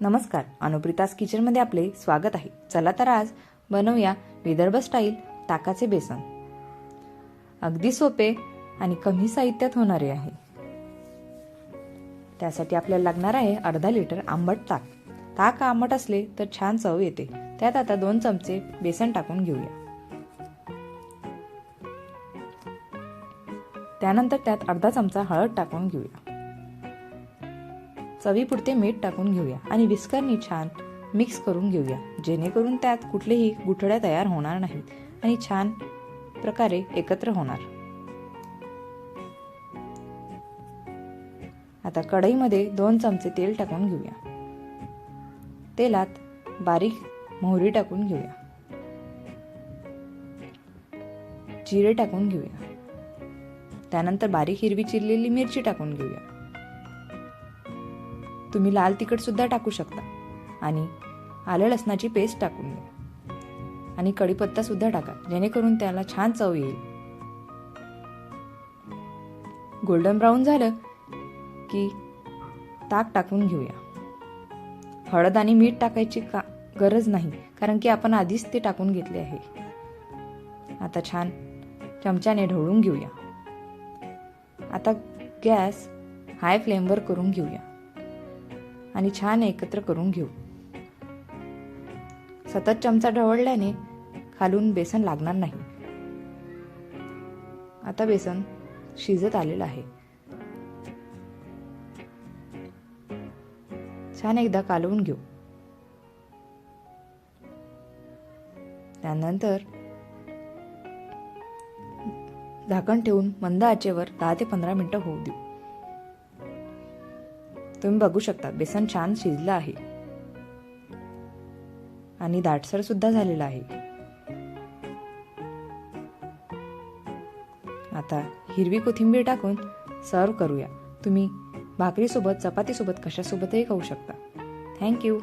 नमस्कार अनुप्रितास किचनमध्ये आपले स्वागत आहे. चला तर आज बनवूया विदर्भ स्टाईल ताकाचे बेसन. अगदी सोपे आणि कमी साहित्यात होणारे आहे. त्यासाठी आपल्याला लागणार आहे अर्धा लिटर आंबट ताक. ताक आंबट असले तर छान चव येते. त्यात आता दोन चमचे बेसन टाकून घेऊया. त्यानंतर त्यात अर्धा चमचा हळद टाकून घेऊया. चवीपुरते मीठ टाकून घेऊया आणि विस्करणी छान मिक्स करून घेऊया. जेणेकरून त्यात कुठलेही गुठड्या तयार होणार नाहीत आणि छान प्रकारे एकत्र होणार. आता कढईमध्ये दोन चमचे तेल टाकून घेऊया. तेलात बारीक मोहरी टाकून घेऊया. जिरे टाकून घेऊया. त्यानंतर बारीक हिरवी चिरलेली मिरची टाकून घेऊया. तुम्ही लाल तिखटसुद्धा टाकू शकता. आणि आलं लसणाची पेस्ट टाकून घ्या आणि कढीपत्तासुद्धा टाका जेणेकरून त्याला छान चव येईल. गोल्डन ब्राऊन झालं की ताक टाकून घेऊया. हळद आणि मीठ टाकायची का गरज नाही कारण की आपण आधीच ते टाकून घेतले आहे. आता छान चमच्याने ढवळून घेऊया. आता गॅस हाय फ्लेमवर करून घेऊया. आणि छान एकत्र करून घेऊ. सतत चमचा ढवळल्याने खालून बेसन लागणार नाही. आता बेसन शिजत आलेलं आहे. छान एकदा कालवून घेऊ. त्यानंतर झाकण ठेवून मंद आचेवर दहा ते पंधरा मिनिटं होऊ देऊ. तुम्ही बघू शकता बेसन छान शिजलं आहे. आणि दाटसर सुद्धा झालेला आहे. आता हिरवी कोथिंबीर टाकून सर्व करूया. तुम्ही भाकरीसोबत चपातीसोबत कशासोबतही खाऊ शकता. थँक्यू